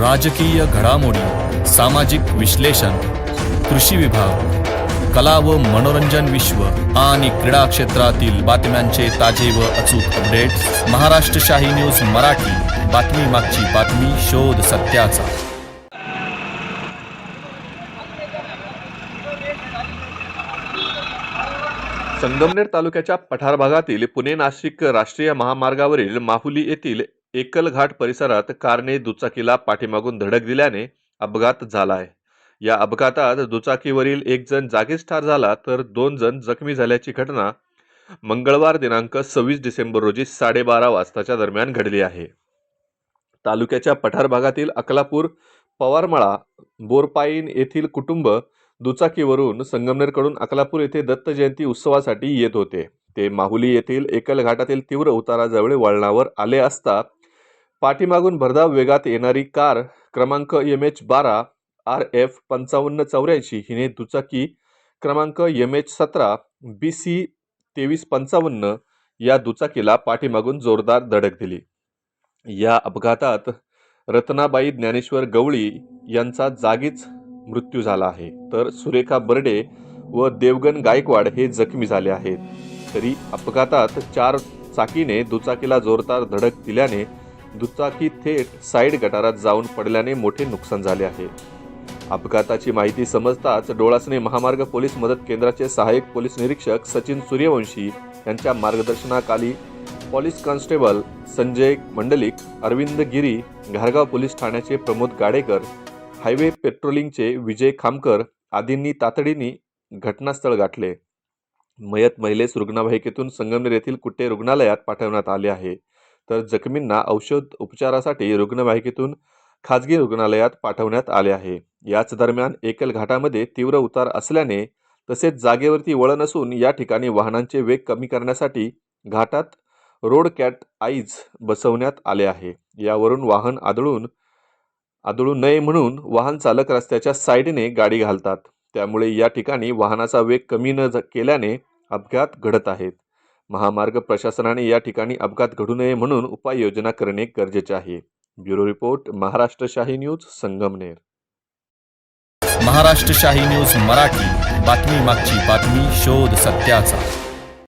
राजकीय घडामोडी सामाजिक विश्लेषण कृषी विभाग कला व मनोरंजन विश्व आणि क्रीडा क्षेत्रातील बातम्यांचे ताजे व अचूक अपडेट महाराष्ट्र शाही न्यूज मराठी बातमी मागची बातमी शोध सत्याचा. संगमनेर तालुक्याच्या पठार भागातील पुणे नाशिक राष्ट्रीय महामार्गावरील माहुली येथील एकलघाट परिसरात कारने दुचाकीला पाठीमागून धडक दिल्याने अपघात झाला आहे या अपघातात दुचाकीवरील एक जण जागीच ठार झाला तर दोन जण जखमी झाल्याची घटना मंगळवार दिनांक सव्वीस डिसेंबर रोजी साडेबारा वाजताच्या दरम्यान घडली आहे. तालुक्याच्या पठार भागातील अकलापूर पवारमळा बोरपाईन येथील कुटुंब दुचाकीवरून संगमनेरकडून अकलापूर येथे दत्त जयंती उत्सवासाठी येत होते. ते माहुली येथील एकल घाटातील तीव्र उताराजवळ वळणावर आले असता पाठीमागून भरधाव वेगात येणारी कार क्रमांक एम एच बारा आर एफ पंचावन्न चौऱ्याऐंशी हिने दुचाकी क्रमांक एम एच सतरा बी सी तेवीस पंचावन्न या दुचाकीला पाठीमागून जोरदार धडक दिली. या अपघातात रत्नाबाई ज्ञानेश्वर गवळी यांचा जागीच मृत्यू झाला आहे. तर सुरेखा बर्डे व देवगण गायकवाड हे जखमी झाले आहेत. तरी अपघातात चार चाकीने दुचाकीला जोरदार धडक दिल्याने दुचाकी थेट साईड गटारात जाऊन पडल्याने मोठे नुकसान झाले आहे. अपघाताची माहिती समजताच डोळासने महामार्ग पोलीस मदत केंद्राचे सहाय्यक पोलीस निरीक्षक सचिन सूर्यवंशी यांच्या मार्गदर्शनाखाली पोलीस कॉन्स्टेबल संजय मंडलिक अरविंद गिरी घारगाव पोलीस ठाण्याचे प्रमोद गाडेकर हायवे पेट्रोलिंगचे विजय खामकर आदींनी तातडीने घटनास्थळ गाठले. मयत महिलेस रुग्णवाहिकेतून संगमनेर येथील कुट्टे रुग्णालयात पाठवण्यात आले आहे. तर जखमींना औषध उपचारासाठी रुग्णवाहिकेतून खाजगी रुग्णालयात पाठवण्यात आले आहे. याच दरम्यान एकल घाटामध्ये तीव्र उतार असल्याने तसेच जागेवरती वळण असून या ठिकाणी वाहनांचे वेग कमी करण्यासाठी घाटात रोड कॅट आईज बसवण्यात आले आहे. यावरून वाहन आदळून आदळू नये म्हणून वाहन चालक रस्त्याच्या साईडने गाडी घालतात. त्यामुळे या ठिकाणी वाहनाचा वेग कमी न ज- केल्याने अपघात घडत आहेत. महामार्ग प्रशासनाने या ठिकाणी अपघात घडू नये म्हणून उपाययोजना करणे गरजेचे आहे. ब्युरो रिपोर्ट महाराष्ट्र शाही न्यूज संगमनेर. महाराष्ट्र शाही न्यूज मराठी. बातमी मागची बातमी शोध सत्याचा.